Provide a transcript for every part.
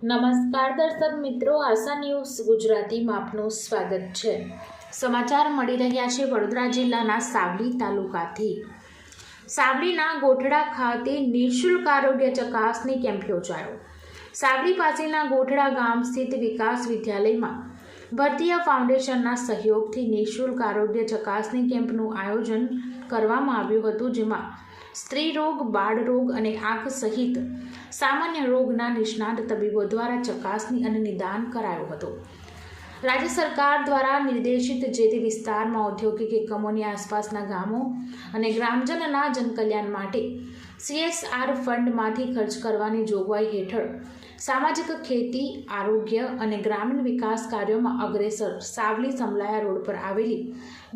નમસ્કાર દર્શક મિત્રો, આશા ન્યૂઝ ગુજરાતીમાં આપનું સ્વાગત છે. સમાચાર મળી રહ્યા છે વડોદરા જિલ્લાના સાવલી તાલુકાથી. સાવલીના ગોઠડા ખાતે નિઃશુલ્ક આરોગ્ય ચકાસણી કેમ્પ યોજાયો. સાવલી પાસેના ગોઠડા ગામ સ્થિત વિકાસ વિદ્યાલયમાં ભરતીયા ફાઉન્ડેશનના સહયોગથી નિઃશુલ્ક આરોગ્ય ચકાસણી કેમ્પનું આયોજન કરવામાં આવ્યું હતું, જેમાં સ્ત્રી રોગ, બાળ અને આંખ સહિત સામાન્ય રોગના નિષ્ણાત તબીબો દ્વારા ચકાસણી અને નિદાન કરાયો હતો. રાજ્ય સરકાર દ્વારા નિર્દેશિત જે તે વિસ્તારમાં ઔદ્યોગિક એકમોની આસપાસના ગામો અને ગ્રામજનના જનકલ્યાણ માટે સીએસઆર ફંડમાંથી ખર્ચ કરવાની જોગવાઈ હેઠળ સામાજિક ખેતી, આરોગ્ય અને ગ્રામીણ વિકાસ કાર્યોમાં અગ્રેસર સાવલી સમલાયા રોડ પર આવેલી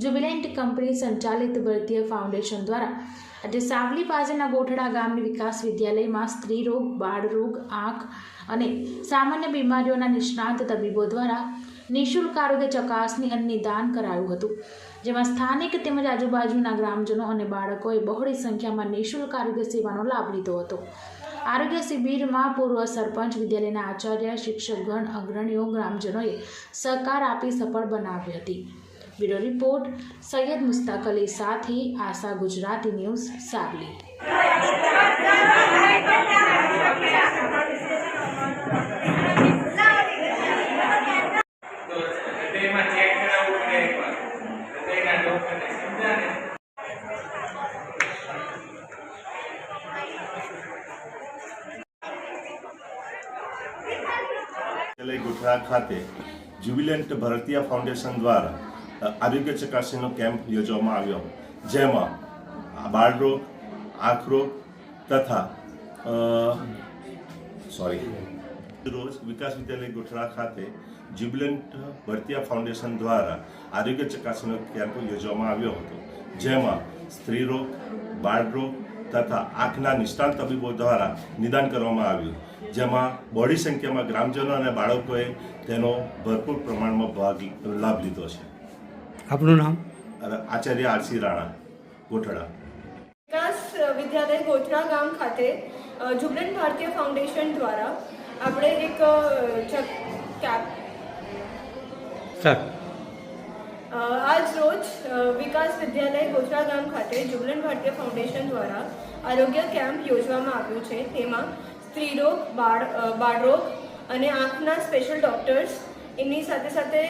જ્યુબિલેન્ટ કંપની સંચાલિત ભારતીય ફાઉન્ડેશન દ્વારા આજે સાવલી પાસેના ગોઠડા ગામની વિકાસ વિદ્યાલયમાં સ્ત્રી રોગ, બાળ આંખ અને સામાન્ય બીમારીઓના નિષ્ણાંત તબીબો દ્વારા નિઃશુલ્ક આરોગ્ય ચકાસણી અને નિદાન કરાયું હતું. જેમાં સ્થાનિક તેમજ આજુબાજુના ગ્રામજનો અને બાળકોએ બહોળી સંખ્યામાં નિઃશુલ્ક આરોગ્ય સેવાનો લાભ લીધો હતો. આરોગ્ય શિબિરમાં પૂર્વ સરપંચ વિદ્યાલયના આચાર્ય, શિક્ષકગણ, અગ્રણીઓ, ગ્રામજનોએ સહકાર આપી સફળ બનાવી હતી. બ્યુરો રિપોર્ટ, સૈયદ મુસ્તાક અલી સાથે આશા ગુજરાતી ન્યૂઝ સાવલી તો તેમાં ચેક કરાવવું પડે એકવાર તો એના ડોક્ટરને સમજાને વિદ્યાલય ગોઠડા ખાતે જ્યુબિલન્ટ ભારતીય ફાઉન્ડેશન દ્વારા આરોગ્ય ચકાસણીનો કેમ્પ યોજવામાં આવ્યો. જેમાં બાળરોગ આંખ રોગ તથા સોરી, રોજ વિકાસ વિદ્યાલય ગોઠડા ખાતે જ્યુબિલન્ટ ભરતીયા ફાઉન્ડેશન દ્વારા આરોગ્ય ચકાસણીનો કેમ્પ યોજવામાં આવ્યો હતો. જેમાં સ્ત્રીરોગ, બાળરોગ તથા આંખના નિષ્ણાંત તબીબો દ્વારા નિદાન કરવામાં આવ્યું. જેમાં બહોળી સંખ્યામાં ગ્રામજનો અને બાળકોએ તેનો ભરપૂર પ્રમાણમાં ભાગ લાભ લીધો છે. આપનું નામ? આચાર્ય આરસી રાણા ગોઠડા. વિકાસ વિદ્યાલય ગોધરા ગામ ખાતે જુબલન ભારતીય ફાઉન્ડેશન દ્વારા આપણે એક ચક- કેપ સર. આજ રોજ વિકાસ વિદ્યાલય ગોધરા ગામ ખાતે જુબલન ભારતીય ફાઉન્ડેશન દ્વારા આરોગ્ય કેમ્પ યોજવામાં આવ્યું છે. તેમાં સ્ત્રીરોગ, બાળ બાળરોગ અને આંખના સ્પેશિયલ ડૉક્ટર્સ એમની સાથે સાથે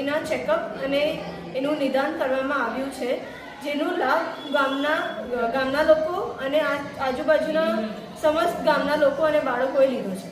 એના ચેકઅપ અને એનું નિદાન કરવામાં આવ્યું છે. જેનો લાભ ગામના ગામના લોકો અને આજુબાજુના સમસ્ત ગામના લોકો અને બાળકોએ લીધો છે.